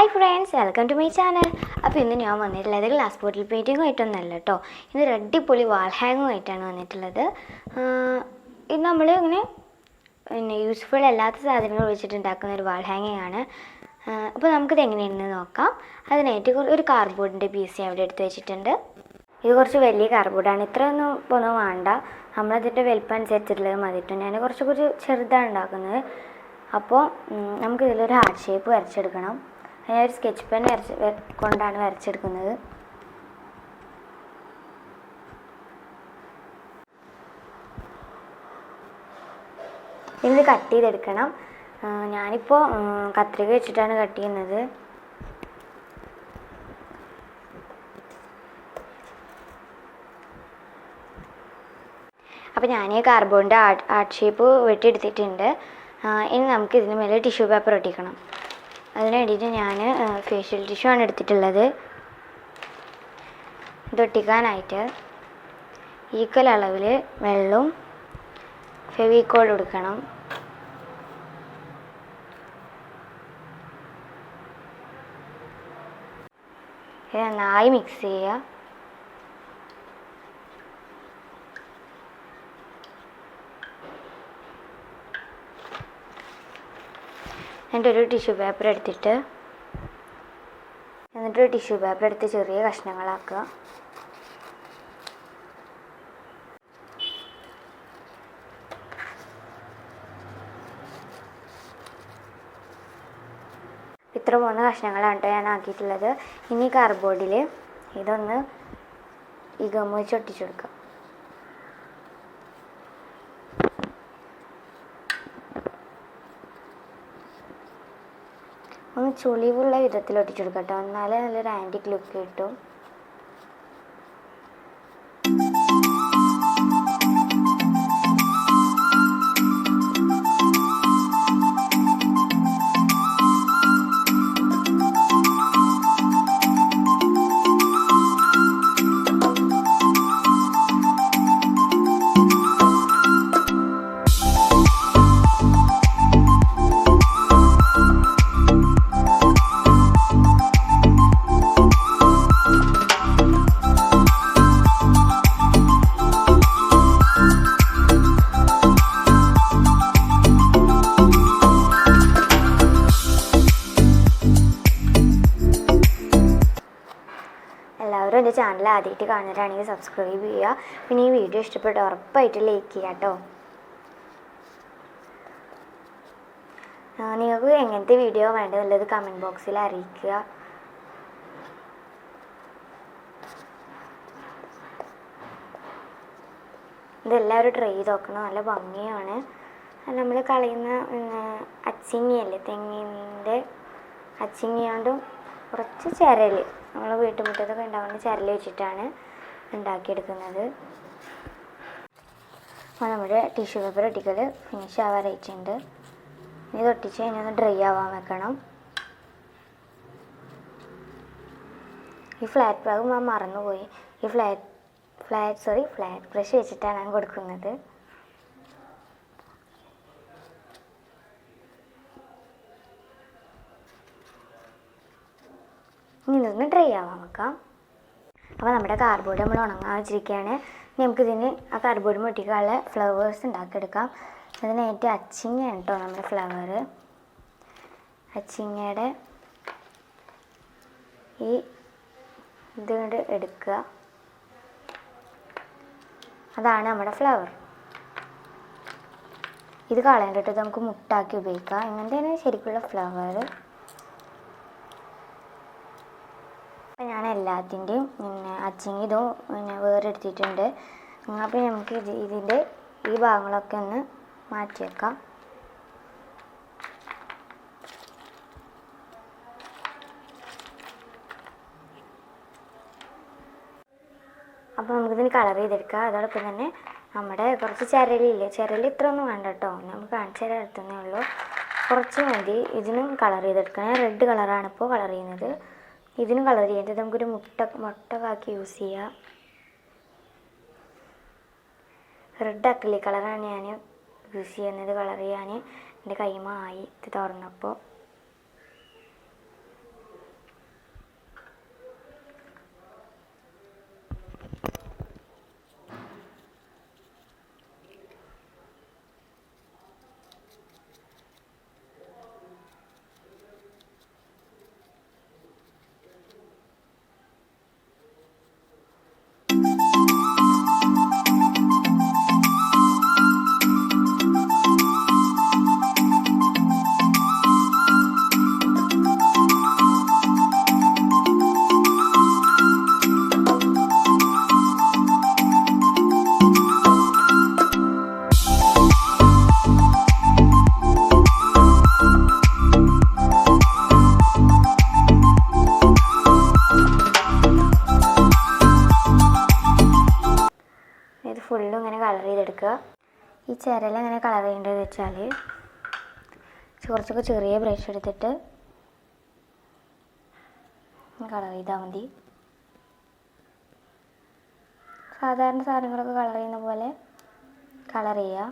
Hi friends welcome to my channel അപ്പോൾ ഇന്ന് ഞാൻ വന്നിട്ടുള്ളത് ഗ്ലാസ് ബോട്ടിൽ പെയിന്റിങ്ങും ആയിട്ടൊന്നല്ല കേട്ടോ ഇന്ന് റെഡിപ്പൊളി വാൾ ഹാങ്ങും ആയിട്ടാണ് വന്നിട്ടുള്ളത്. ഇത് നമ്മൾ ഇങ്ങനെ പിന്നെ യൂസ്ഫുൾ അല്ലാത്ത സാധനങ്ങൾ വെച്ചിട്ട് ഉണ്ടാക്കുന്ന ഒരു വാൾ ഹാങ്ങിങ് ആണ്. അപ്പോൾ നമുക്കിത് എങ്ങനെയാണെന്ന് നോക്കാം. അതിനായിട്ട് ഒരു കാർഡ്ബോർഡിന്റെ പീസ് അവിടെ എടുത്ത് വെച്ചിട്ടുണ്ട്. ഇത് കുറച്ച് വലിയ കാർഡ്ബോർഡാണ് ഇത്രയൊന്നും ഒന്നും വേണ്ട. നമ്മളതിന്റെ വലിപ്പം അനുസരിച്ചിട്ടുള്ളത് മതിട്ടോ ഞാൻ കുറച്ച് കുറച്ച് ചെറുതാണ് ഉണ്ടാക്കുന്നത്. അപ്പോൾ നമുക്കിതിലൊരു ഹാർട്ട് ഷേപ്പ് വരച്ചെടുക്കണം. ഞാൻ ഒരു സ്കെച്ച് പെൻ വരച്ച് കൊണ്ടാണ് വരച്ചെടുക്കുന്നത്. ഇത് കട്ട് ചെയ്തെടുക്കണം. ഞാനിപ്പോൾ കത്രിക വെച്ചിട്ടാണ് കട്ട് ചെയ്യുന്നത്. അപ്പോൾ ഞാൻ ഈ കാർബോണിന്റെ ആർട്ട് ആർട്ട് ഷേപ്പ് വെട്ടിയെടുത്തിട്ടുണ്ട്. ഇനി നമുക്ക് ഇതിന് മേലെ ടിഷ്യൂ പേപ്പർ ഒട്ടിക്കണം അതിന് ഞാൻ ഫേഷ്യൽ ടിഷ്യൂ ആണ് എടുത്തിട്ടുള്ളത്. ഇതൊട്ടിക്കാനായിട്ട് ഈക്വൽ അളവിൽ വെള്ളവും ഫെവിക്കോൾ എടുക്കണം നന്നായി മിക്സ് ചെയ്യുക. എന്നിട്ടൊരു ടിഷ്യൂ പേപ്പർ എടുത്തിട്ട് എന്നിട്ടൊരു ടിഷ്യൂ പേപ്പർ എടുത്ത് ചെറിയ കഷ്ണങ്ങളാക്കുക. ഇത്ര മൂന്ന് കഷ്ണങ്ങളാണ് കേട്ടോ ഞാൻ ആക്കിയിട്ടുള്ളത്. ഇനി കാർബോർഡിൽ ഇതൊന്ന് ഈ ഗമ്മ വെച്ച് ഒട്ടിച്ചു കൊടുക്കാം. ഒന്ന് ചുളിവുള്ള വിധത്തിൽ ഒട്ടിച്ചു കൊടുക്കാം കേട്ടോ. എന്നാലേ നല്ലൊരു ആന്റിക് ലുക്ക് കിട്ടും. ചാനൽ ആദ്യമായിട്ട് കാണുന്നവരാണെങ്കിൽ സബ്സ്ക്രൈബ് ചെയ്യുക. പിന്നെ ഈ വീഡിയോ ഇഷ്ടപ്പെട്ട ഉറപ്പായിട്ട് ലൈക്ക് ചെയ്യുക കേട്ടോ. നിങ്ങൾക്ക് എങ്ങനത്തെ വീഡിയോ വേണ്ടതെന്നുള്ളത് കമന്റ് ബോക്സിൽ അറിയിക്കുക. ഇതെല്ലാവരും ട്രൈ ചെയ്ത് നോക്കണം നല്ല ഭംഗിയാണ്. നമ്മൾ കളയുന്ന അച്ചിങ്ങിയല്ലേ തെങ്ങിന്റെ അച്ചിങ്ങി കൊണ്ടും കുറച്ച് ചിരൽ നമ്മൾ വീട്ടുമുറ്റത്തൊക്കെ ഉണ്ടാകുന്ന ചരൽ വെച്ചിട്ടാണ് ഉണ്ടാക്കിയെടുക്കുന്നത്. അപ്പോൾ നമ്മുടെ ടിഷ്യൂ പേപ്പർ ഒട്ടിക്കൽ ഫിനിഷ് ആവാറായിട്ടുണ്ട്. ഇത് ഒട്ടിച്ച് കഴിഞ്ഞാൽ ഒന്ന് ഡ്രൈ ആവാൻ വെക്കണം. ഈ ഫ്ലാറ്റ് ബാഗ് ഞാൻ മറന്നുപോയി. ഈ flat flat sorry flat brush വെച്ചിട്ടാണ് ഞാൻ കൊടുക്കുന്നത്. ഇനി ഇതൊന്ന് ഡ്രൈ ആവാൻ വെക്കാം. അപ്പോൾ നമ്മുടെ കാർഡ്ബോർഡ് നമ്മൾ ഉണങ്ങാൻ വെച്ചിരിക്കുകയാണ്. നമുക്കിതിന് ആ കാർഡ്ബോർഡ് മുട്ടിക്കാനുള്ള ഫ്ലവേഴ്സ് ഉണ്ടാക്കിയെടുക്കാം. അതിനായിട്ട് അച്ചിങ്ങയാണ് കേട്ടോ നമ്മുടെ ഫ്ലവർ അച്ചിങ്ങയുടെ ഈ ഇത് കൊണ്ട് എടുക്കുക. അതാണ് നമ്മുടെ ഫ്ലവർ ഇത് കളയാൻ കേട്ടത് നമുക്ക് മുട്ടാക്കി ഉപയോഗിക്കാം. ഇങ്ങനത്തെയാണ് ശരിക്കുള്ള ഫ്ലവർ അപ്പം ഞാൻ എല്ലാത്തിന്റെയും പിന്നെ അച്ചിങ്ങി ഇതും പിന്നെ വേറെടുത്തിട്ടുണ്ട്. അപ്പോൾ നമുക്ക് ഇത് ഇതിന്റെ ഈ ഭാഗങ്ങളൊക്കെ ഒന്ന് മാറ്റി വെക്കാം അപ്പോൾ നമുക്കിതിന് കളർ ചെയ്തെടുക്കാം. അതോടൊപ്പം തന്നെ നമ്മുടെ കുറച്ച് ചിരലില്ലേ? ചിരൽ ഇത്ര ഒന്നും വേണ്ട കേട്ടോ. നമുക്ക് കാണിച്ചു തരാൻ ഉള്ളൂ. കുറച്ച് മതി. ഇതിനും കളർ ചെയ്തെടുക്കണം. റെഡ് കളറാണ് ഇപ്പോൾ കളർ ചെയ്യുന്നത്. ഇതിനും കളർ ചെയ്യുന്നത് നമുക്കൊരു മുട്ട മുട്ടകാക്കി യൂസ് ചെയ്യാം. റെഡ് അക്ലി കളറാണ് ഞാൻ യൂസ് ചെയ്യുന്നത്. കളർ ചെയ്യാൻ എന്റെ കൈമ ആയി ഇത് തുറന്നപ്പോൾ. ഈ ചിരൽ എങ്ങനെ കളർ ചെയ്യേണ്ടത് വെച്ചാൽ കുറച്ചൊക്കെ ചെറിയ ബ്രഷ് എടുത്തിട്ട് കളർ ചെയ്താൽ മതി. സാധാരണ സാധനങ്ങളൊക്കെ കളർ ചെയ്യുന്ന പോലെ കളർ ചെയ്യുക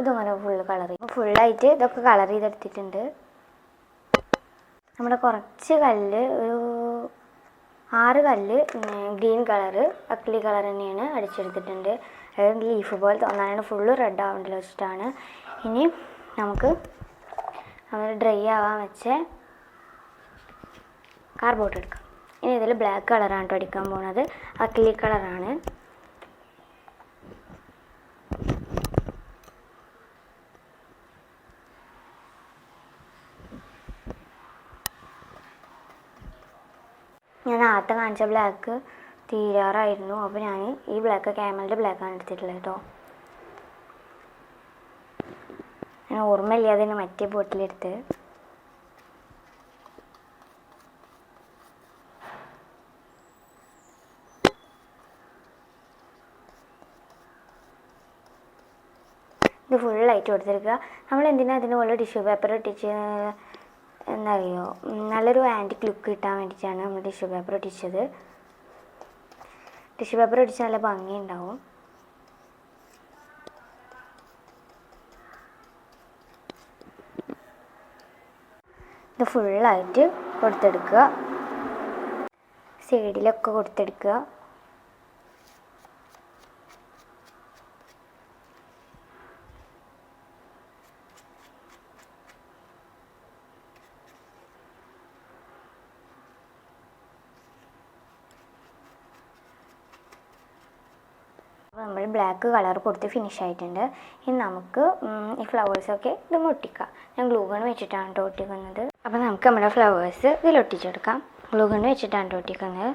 ഇതങ്ങനെ ഫുള്ള് കളർ ചെയ്യും. ഫുള്ളായിട്ട് ഇതൊക്കെ കളർ ചെയ്തെടുത്തിട്ടുണ്ട്. നമ്മുടെ കുറച്ച് കല്ല് ഒരു ആറ് കല്ല് ഗ്രീൻ കളറ് അക്ലി കളർ തന്നെയാണ് അടിച്ചെടുത്തിട്ടുണ്ട്. അതായത് ലീഫ് പോലെ തോന്നാനാണ് ഫുള്ള് റെഡ് ആവേണ്ടത് വെച്ചിട്ടാണ്. ഇനി നമുക്ക് നമ്മൾ ഡ്രൈ ആവാൻ വെച്ച കാർബോട്ട് എടുക്കാം. ഇനി ഇതിൽ ബ്ലാക്ക് കളറാണ് കേട്ടോ അടിക്കാൻ പോകുന്നത് അക്ലി കളറാണ് ഞാൻ നേരത്തെ കാണിച്ച ബ്ലാക്ക് തീരാറായിരുന്നു. അപ്പോൾ ഞാൻ ഈ ബ്ലാക്ക് ക്യാമലിന്റെ ബ്ലാക്കാണ് എടുത്തിട്ടുള്ളത് കേട്ടോ ഞാൻ ഓർമ്മയില്ലാതെ തന്നെ മറ്റേ ബോട്ടിലെടുത്ത് ഇത് ഫുള്ളായിട്ട് കൊടുത്തിരിക്കുക നമ്മൾ എന്തിനാ അതിന് പോലെ ടിഷ്യൂ പേപ്പർ ഒട്ടിച്ച് എന്നറിയോ? നല്ലൊരു ആന്റിക് ലുക്ക് കിട്ടാൻ വേണ്ടിയിട്ടാണ് നമ്മൾ ടിഷ്യൂ പേപ്പർ ഒട്ടിച്ചത് ടിഷ്യൂ പേപ്പർ ഒട്ടിച്ച് നല്ല ഭംഗിയുണ്ടാവും. ഇത് ഫുള്ളായിട്ട് കൊടുത്തെടുക്കുക. സൈഡിലൊക്കെ കൊടുത്തെടുക്കുക. അപ്പോൾ നമ്മൾ ബ്ലാക്ക് കളർ കൊടുത്ത് ഫിനിഷ് ആയിട്ടുണ്ട്. ഇനി നമുക്ക് ഈ ഫ്ലവേഴ്സൊക്കെ ഇത് ഒട്ടിക്കാം ഞാൻ ഗ്ലൂഗൺ വെച്ചിട്ടാണ് ഒട്ടിക്കുന്നത്. അപ്പോൾ നമുക്ക് നമ്മുടെ ഫ്ലവേഴ്സ് ഇതിൽ ഒട്ടിച്ചെടുക്കാം. ഗ്ലൂ വെച്ചിട്ടാണ് ഒട്ടിക്കുന്നത്.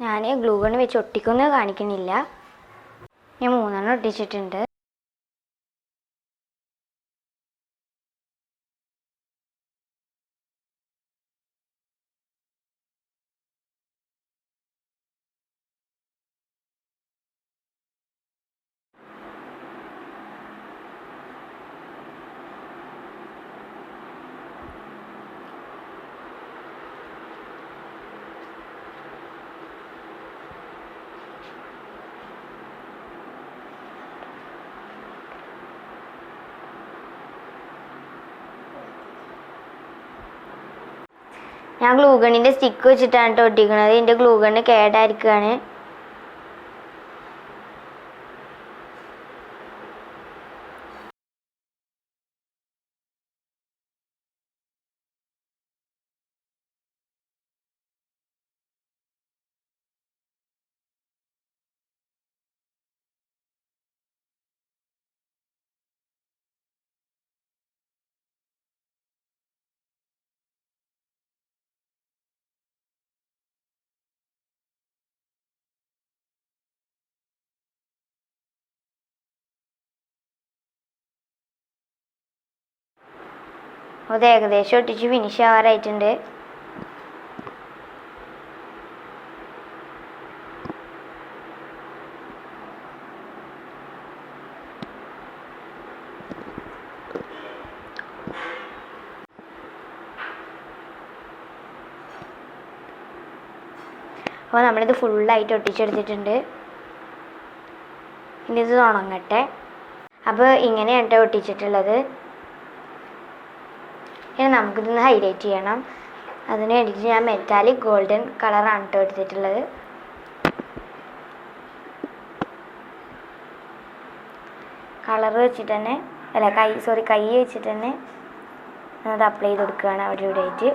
ഞാൻ ഗ്ലൂഗൺ വെച്ച് ഒട്ടിക്കുന്നത് കാണിക്കുന്നില്ല. ഞാൻ മൂന്നെണ്ണം ഒട്ടിച്ചിട്ടുണ്ട്. ഞാൻ ഗ്ലൂഗണിന്റെ സ്റ്റിക്ക് വെച്ചിട്ടാണ് കേട്ടോ ഒട്ടിക്കണത്. എന്റെ ഗ്ലൂഗണ് കേടായിരിക്കുകയാണ് അത് ഏകദേശം ഒട്ടിച്ച് ഫിനിഷ് ആവാറായിട്ടുണ്ട്. അപ്പോൾ നമ്മളിത് ഫുള്ളായിട്ട് ഒട്ടിച്ചെടുത്തിട്ടുണ്ട്. ഇനി ഇത് ഉണങ്ങട്ടെ. അപ്പോൾ ഇങ്ങനെയാണ് കേട്ടോ ഒട്ടിച്ചിട്ടുള്ളത്. ഇനി നമുക്കിതൊന്ന് ഹൈലൈറ്റ് ചെയ്യണം. അതിന് വേണ്ടിയിട്ട് ഞാൻ മെറ്റാലിക് ഗോൾഡൻ കളറാണ് കേട്ടോ എടുത്തിട്ടുള്ളത്. കളർ വെച്ചിട്ട് തന്നെ അല്ല കൈ സോറി കൈ വെച്ചിട്ട് തന്നെ അത് അപ്ലൈ ചെയ്ത് കൊടുക്കുകയാണ് അവിടെ ഇവിടെ ആയിട്ട്.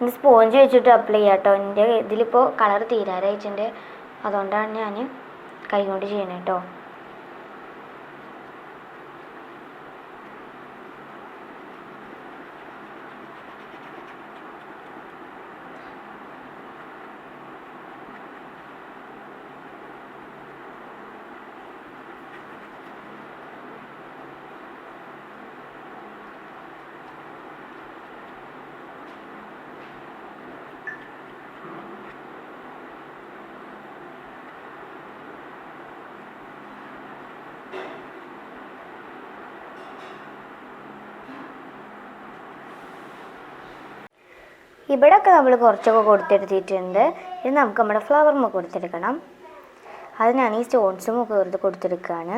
ഇത് സ്പോഞ്ച് വെച്ചിട്ട് അപ്ലൈ ചെയ്യാം കേട്ടോ എന്റെ ഇതിലിപ്പോൾ കളർ തീരാറായിട്ടുണ്ട്. അതുകൊണ്ടാണ് ഞാൻ കൈ കൊണ്ട് കേട്ടോ ഇവിടെയൊക്കെ നമ്മൾ കുറച്ചൊക്കെ കൊടുത്തെടുത്തിട്ടുണ്ട്. ഇനി നമുക്ക് നമ്മുടെ ഫ്ലവറും കൊടുത്തെടുക്കണം. അതിനാണ് ഈ സ്റ്റോൺസും ഒക്കെ വെറുതെ കൊടുത്തെടുക്കുകയാണ്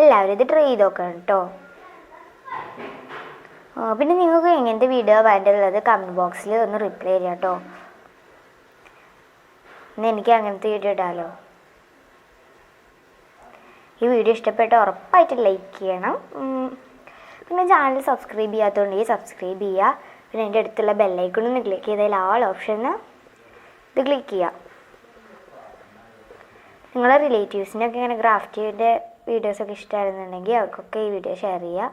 എല്ലാവരും ഇത് ട്രൈ ചെയ്ത് നോക്കണം കേട്ടോ പിന്നെ നിങ്ങൾക്ക് എങ്ങനത്തെ വീഡിയോ വേണ്ടതുള്ളത് കമന്റ് ബോക്സിൽ ഒന്ന് റിപ്ലൈ ചെയ്യാം കേട്ടോ ഇന്ന് എനിക്ക് അങ്ങനത്തെ വീഡിയോ ഇടാമല്ലോ ഈ വീഡിയോ ഇഷ്ടപ്പെട്ട ഉറപ്പായിട്ട് ലൈക്ക് ചെയ്യണം. പിന്നെ ചാനൽ സബ്സ്ക്രൈബ് ചെയ്യാത്തതുകൊണ്ട് സബ്സ്ക്രൈബ് ചെയ്യുക. പിന്നെ എന്റെ അടുത്തുള്ള ബെല്ലൈക്കണൊന്ന് ക്ലിക്ക് ചെയ്താൽ ആൾ ഓപ്ഷന് ഇത് ക്ലിക്ക് ചെയ്യുക നിങ്ങളെ റിലേറ്റീവ്സിനൊക്കെ ഇങ്ങനെ ക്രാഫ്റ്റിന്റെ വീഡിയോസൊക്കെ ഇഷ്ടമായിരുന്നുണ്ടെങ്കിൽ അവർക്കൊക്കെ ഈ വീഡിയോ ഷെയർ ചെയ്യുക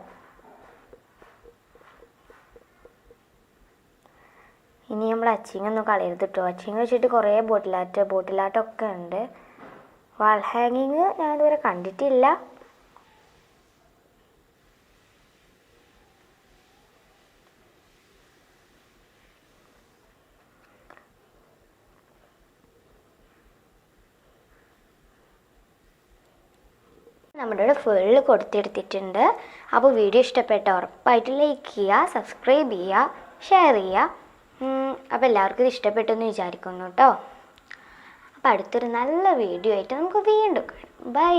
ഇനി നമ്മൾ അച്ചിങ് ഒന്നും കളയരുത് കേട്ടോ അച്ചിങ് വെച്ചിട്ട് കുറേ ബോട്ടിലാട്ട് ബോട്ടിലാട്ടൊക്കെ ഉണ്ട്. വാൾ ഹാങ്ങിങ് ഞാൻ ഇതുവരെ കണ്ടിട്ടില്ല. നമ്മുടെ ഇവിടെ ഫുള്ള് കൊടുത്തെടുത്തിട്ടുണ്ട്. അപ്പോൾ വീഡിയോ ഇഷ്ടപ്പെട്ട ഉറപ്പായിട്ട് ലൈക്ക് ചെയ്യുക സബ്സ്ക്രൈബ് ചെയ്യുക ഷെയർ ചെയ്യുക. അപ്പോൾ എല്ലാവർക്കും ഇത് ഇഷ്ടപ്പെട്ടെന്ന് വിചാരിക്കുന്നു കേട്ടോ അപ്പോൾ അടുത്തൊരു നല്ല വീഡിയോ ആയിട്ട് നമുക്ക് വീണ്ടും കാണാം. ബൈ